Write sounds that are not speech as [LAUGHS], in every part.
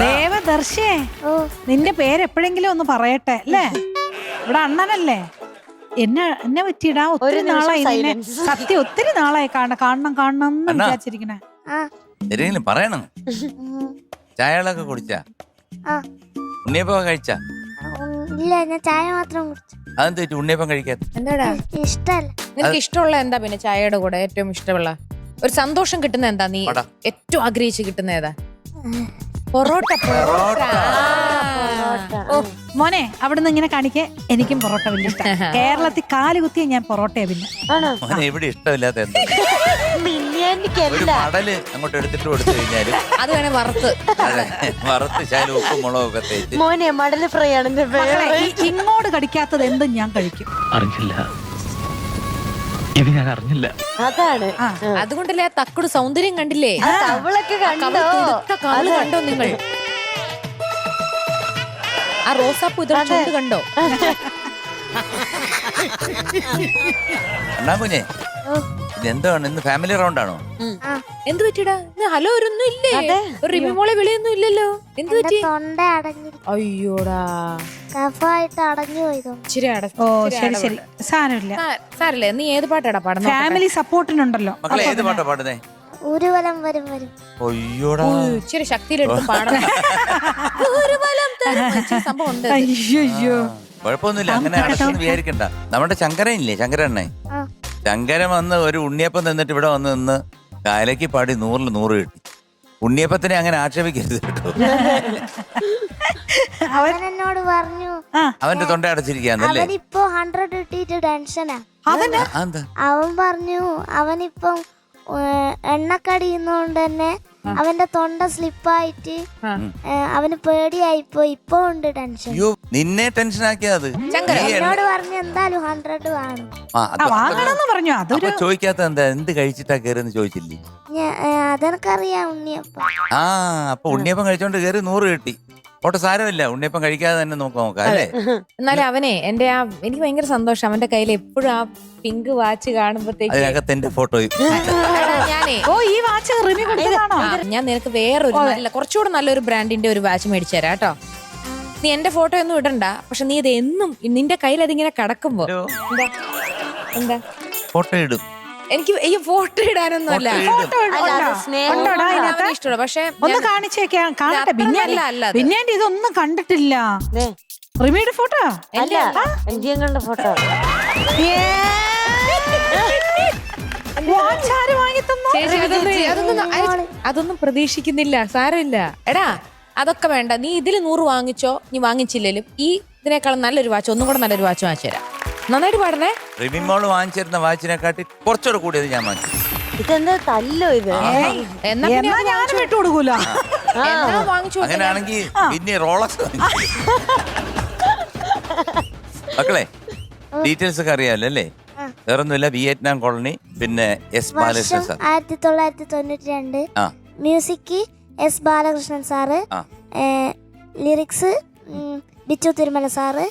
ദേവദർശേ ഓ. നിന്റെ പേര് എപ്പോഴെങ്കിലും ഒന്ന് പറയട്ടെ അല്ലേ? ഇവിടെ അണ്ണനല്ലേ? എന്നെ എന്നെ പറ്റിയിടാ ഒത്തിരി നാളായി നിന്നെ സത്യം ഒത്തിരി നാളായി കാണണം കാണണം കാണണം എന്ന്. വിചാരിച്ചിരിക്കണേ. എന്തെങ്കിലും പറയണം. ചായകളൊക്കെ കുടിച്ചാ? ആ. ഉണ്ണിയപ്പം കഴിച്ചാ? ഇല്ല ഞാൻ ചായ മാത്രം കുടിച്ചു. അതെന്ത് ഉണ്ണിയപ്പം കഴിക്കാത്ത എന്താടാ? ഇഷ്ടല്ല. നിനക്ക് ഇഷ്ടമുള്ള എന്താ പിന്നെ ചായയുടെ കൂടെ? ഏറ്റവും ഇഷ്ടമുള്ള? ഒരു സന്തോഷം കിട്ടുന്ന എന്താ നീ ഏറ്റവും ആഗ്രഹിച്ച് കിട്ടുന്ന ഏതാ? പൊറോട്ട പൊറോട്ട. ഓ മോനെ അവിടുന്ന് ഇങ്ങനെ കാണിക്കേ. എനിക്കും പൊറോട്ട വലിയ ഇഷ്ടം. [LAUGHS] കേരളത്തിൽ കാൽ കുത്തിയ ഞാൻ പൊറോട്ടയാ പിന്നെ ആണോ? മോനെ ഇവിടെ ഇഷ്ടമില്ലാത്ത എന്താ? ഒരു മിന്നിയാൻഡിക്കല്ല മടൽ അങ്ങോട്ട് എടുത്തിട്ട് കൊടുത്തു കഴിഞ്ഞാൽ. അത് വേണേ വറുത്ത്. അതെ, വറുത്ത് ശാലും ഉപ്പും മുളകും ഒക്കെ തേച്ച്. മോനെ മടൽ ഫ്രൈ ആണ് എന്റെ പേര് മക്കളെ, ഈ ഇങ്ങോട്ട് കടിക്കാത്തത് എന്തും ഞാൻ കഴിക്കും. അറിഞ്ഞില്ല. ഇത് ഞാൻ അറിഞ്ഞില്ല. അതാണ്. അതുകൊണ്ടല്ലേ ആ തക്കുട് സൗന്ദര്യം കണ്ടില്ലേ? ആ കണ്ടോ? തുടുത്ത കണ്ടോ നിങ്ങൾ? ആ റോസാപ്പൂ ഇത്ര കണ്ടോ? അണ്ണാ കുഞ്ഞെ. എന്താണ്? ഇന്ന് ഫാമിലി റൗണ്ട് ആണോ? ആ എന്ത് പറ്റിടാ ഇന്ന് ഹലോ ഒരൊന്നും ഇല്ലേ? റിമിമോളെ ഒരു റിമി മോളെ വിളിയൊന്നും ഇല്ലല്ലോ. എന്ത് പറ്റി? തൊണ്ട അയ്യോടാ. കഫായിട്ട് അടഞ്ഞു പോയതുകൊണ്ട് ഇച്ചിരി ഓ ശരി ശരി. സാരമില്ല. സാരല്ലേ നീ ഏത് പാട്ടാടാ പാടുന്നത് ഫാമിലി സപ്പോർട്ടിനുണ്ടല്ലോ മക്കളെ ഏത് പാട്ടാ പാടുന്നേ? ഊരുവലം വരും വരും. ഇച്ചിരി ശക്തിയിലെടുത്ത് പാടണം. ഇച്ചിരി [LAUGHS] സംഭവം ഉണ്ട്. അയ്യോ കുഴപ്പമൊന്നുമില്ല. അങ്ങനെ അടച്ചെന്ന് വിചാരിക്കണ്ട. നമ്മുടെ ശങ്കരൻ ഇല്ലേ? ശങ്കരണ്ണേ ശങ്കരൻ വന്ന് ഒരു ഉണ്ണിയപ്പം നിന്നിട്ട് ഇവിടെ വന്ന് നിന്ന് കാലയ്ക്ക് പാടി നൂറിൽ നൂറ് കിട്ടി. ഉണ്ണിയപ്പത്തിനെ അങ്ങനെ ആക്ഷേപിക്കരുത് കേട്ടോ. അവൻ എന്നോട് പറഞ്ഞു അവന്റെ തൊണ്ട അടച്ചിരിക്കാന്നല്ലേ അവനിപ്പോ ഹൺഡ്രഡ് കിട്ടിയിട്ട് ടെൻഷനാ അവന് എന്താ? അവൻ പറഞ്ഞു അവനിപ്പം എണ്ണക്കടിയുന്നോണ്ട് തന്നെ അവന്റെ തൊണ്ട സ്ലിപ്പായിട്ട് അവന് പേടിയായിപ്പോ ഇപ്പൊ ഉണ്ട് ടെൻഷൻ അയ്യോ നിന്നെ ടെൻഷൻ ആക്കിയത്. നീ എന്നോട് എന്തായാലും ഹൺഡ്രഡ് വേണം. ആ, ആ വാങ്ങണമെന്ന് പറഞ്ഞു. അപ്പൊ അതൊരു ചോദിക്കാത്ത എന്താ എന്ത് കഴിച്ചിട്ടാ കേറിന്ന് ചോദിച്ചില്ലേ? ഞാ- ഏഹ്, അതെനക്കറിയാം ഉണ്ണിയപ്പം. ആ അപ്പൊ ഉണ്ണിയപ്പം കഴിച്ചോണ്ട് കേറി നൂറ് കിട്ടി. ഓട്ടെ സാരമില്ല ഉണ്ണിയപ്പം കഴിക്കാതെ തന്നെ നമുക്ക് നോക്കാം അല്ലേ എന്നാലും അവനെ എന്റെ ആ എനിക്ക് ഭയങ്കര സന്തോഷം. അവന്റെ കയ്യിൽ എപ്പോഴും ആ പിങ്ക് വാച്ച് കാണുമ്പോഴത്തേക്ക് അതിനകത്ത് എന്റെ ഫോട്ടോയും ഞാനേ. ഓ ഈ വാച്ച് റിമി കൊടുത്തതാണോ ആ, ഞാൻ നിനക്ക് വേറൊരു നല്ല കുറച്ചുകൂടെ നല്ലൊരു ബ്രാൻഡിന്റെ ഒരു വാച്ച് മേടിച്ചു തരാം കേട്ടോ. നീ എന്റെ ഫോട്ടോ ഒന്നും ഇടണ്ട. പക്ഷെ നീ ഇത് എന്നും നിന്റെ കയ്യിൽ അതിങ്ങനെ കടക്കുമ്പോ എന്താ? എന്താ? ഫോട്ടോ ഇടും. എനിക്ക് ഈ ഫോട്ടോ ഇടാനൊന്നുമല്ല ഫോട്ടോ അല്ല? ഇഷ്ടമുള്ള പക്ഷെ ഒന്ന് കാണിച്ചേക്കാം കാണട്ടെ. അല്ല. പിന്നെ ഇതൊന്നും കണ്ടിട്ടില്ല. ദേ, റിമിയുടെ ഫോട്ടോ അല്ല എൻജിയങ്ങളുടെ ഫോട്ടോ [LAUGHS] അതൊന്നും പ്രതീക്ഷിക്കുന്നില്ല. സാരമില്ല. എടാ അതൊക്കെ വേണ്ട. നീ ഇതിൽ നൂറ് വാങ്ങിച്ചോ? നീ വാങ്ങിച്ചില്ലേലും ഈ ഇതിനേക്കാളും നല്ലൊരു വാച്ച് ഒന്നും കൂടെ നല്ലൊരു വാച്ച് വാങ്ങിച്ചു തരാം. നന്നായിട്ട് പാടണേ. മോൾ വാങ്ങിച്ചിരുന്ന വാച്ചിനെക്കാട്ടി കുറച്ചുകൂടെ കൂടിയത് ഞാൻ വാങ്ങിച്ചു. ഇതെന്താ തല്ലോ ഇത്? എന്നാ പിന്നെ എന്നാ അത് ഞാനും വിട്ടു കൊടുക്കൂല? എന്നാ വാങ്ങിച്ചു കൊടുത്തേ. അങ്ങനെയാണെങ്കിൽ പിന്നെ റോളക്സ് മക്കളെ ഡീറ്റെയിൽസ് ഒക്കെ അറിയാമല്ലോ അല്ലേ? വേറൊന്നുമില്ല വിയറ്റ്നാം കോളനി പിന്നെ എസ് ബാലകൃഷ്ണൻ വർഷം സാർ. ആയിരത്തി തൊള്ളായിരത്തി തൊണ്ണൂറ്റി രണ്ട് ആ. Music S Balakrishnan sir lyrics Bichu Thirumala sir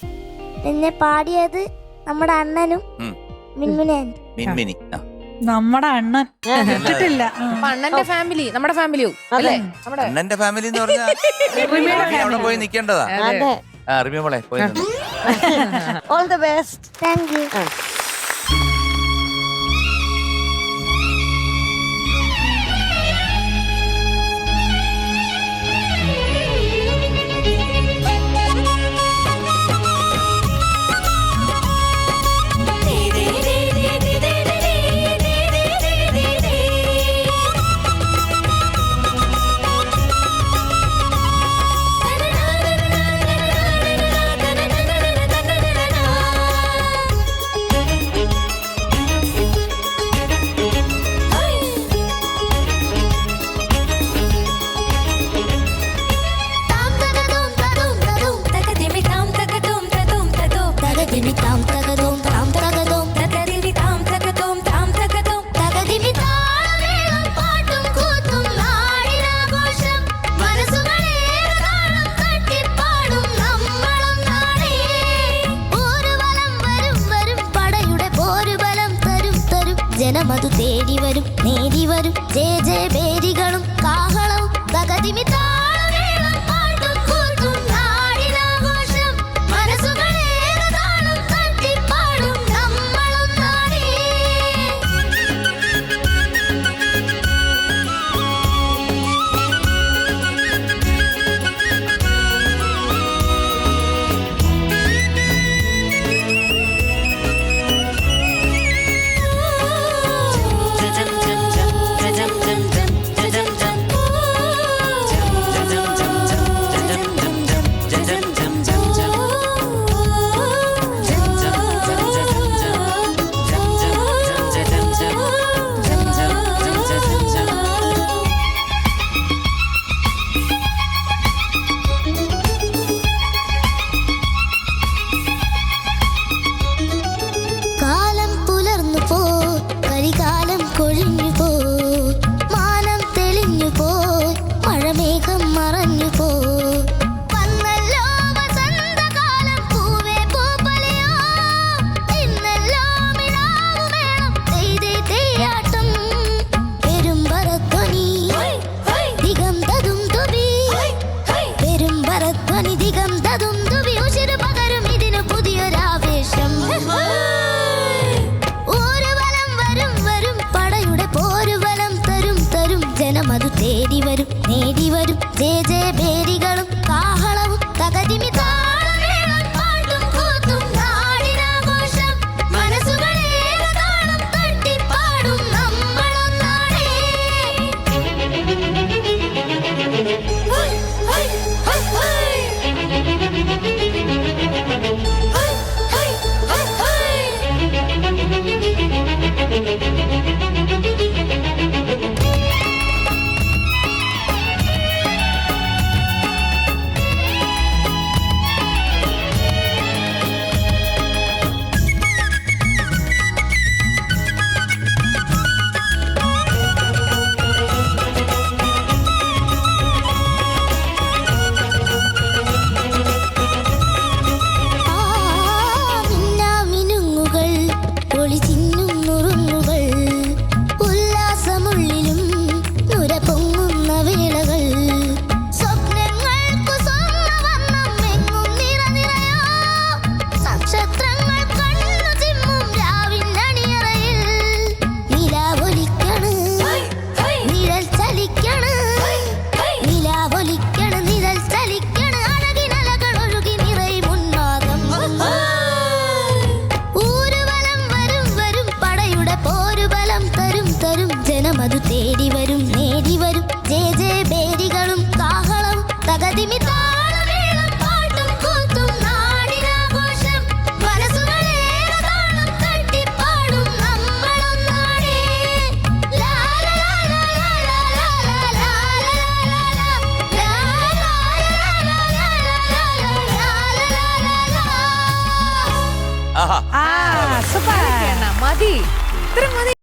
പിന്നെ പാടിയത് നമ്മുടെ അണ്ണനും. മിൻമിനി. നമ്മുടെ അണ്ണൻ. കേട്ടിട്ടില്ല. അണ്ണന്റെ ഫാമിലി നമ്മുടെ ഫാമിലിയോ? അല്ലേ? അണ്ണന്റെ ഫാമിലി എന്ന് പറഞ്ഞാൽ അവിടെ പോയി നിക്കേണ്ടതാ. അതെ. ആ റിമി മോളെ പോയി all the best thank you നേടി വരും Jaya Jaya Yüzde dumdu bir uçuru badarım അത് തേടി വരും നേടി വരും ജേ ജേ ബേരികളും കാഹളവും തകതിമി മതി ഇത്ര മതി